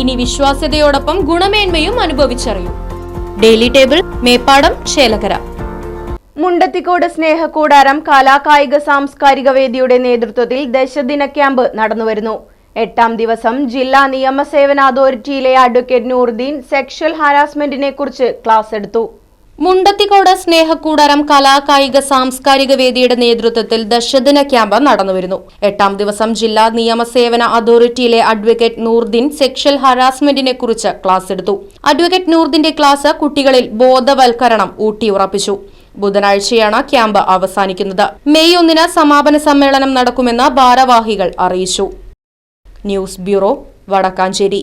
ഇനി വിശ്വാസ്യതയോടൊപ്പം ഗുണമേന്മയും അനുഭവിച്ചറിയൂ. ഡെയിലി ടേബിൾ മേപ്പാടം ചേലകര മുണ്ടത്തിക്കോട് സ്നേഹകൂടാരം കലാകായിക സാംസ്കാരിക വേദിയുടെ നേതൃത്വത്തിൽ ദശദിന ക്യാമ്പ് നടന്നുവരുന്നു. എട്ടാം ദിവസം ജില്ലാ നിയമസേവന അതോറിറ്റിയിലെ അഡ്വക്കേറ്റ് നൂറുദ്ദീൻ സെക്ഷൽ ഹാരാസ്മെന്റിനെ കുറിച്ച് ക്ലാസ് എടുത്തു. മുണ്ടത്തിക്കോട് സ്നേഹക്കൂടാരം കലാകായിക സാംസ്കാരിക വേദിയുടെ നേതൃത്വത്തിൽ ദശദിന ക്യാമ്പ് നടന്നുവരുന്നു. എട്ടാം ദിവസം ജില്ലാ നിയമസേവന അതോറിറ്റിയിലെ അഡ്വക്കേറ്റ് നൂർദ്ദീൻ സെക്ഷൽ ഹറാസ്മെന്റിനെ കുറിച്ച് ക്ലാസ് എടുത്തു. അഡ്വക്കേറ്റ് നൂർദ്ദീന്റെ ക്ലാസ് കുട്ടികളിൽ ബോധവൽക്കരണം ഊട്ടിയുറപ്പിച്ചു. ബുധനാഴ്ചയാണ് ക്യാമ്പ് അവസാനിക്കുന്നത്. മെയ് ഒന്നിന് സമാപന സമ്മേളനം നടക്കുമെന്ന് ഭാരവാഹികൾ അറിയിച്ചു. News bureau Vadakkancherry.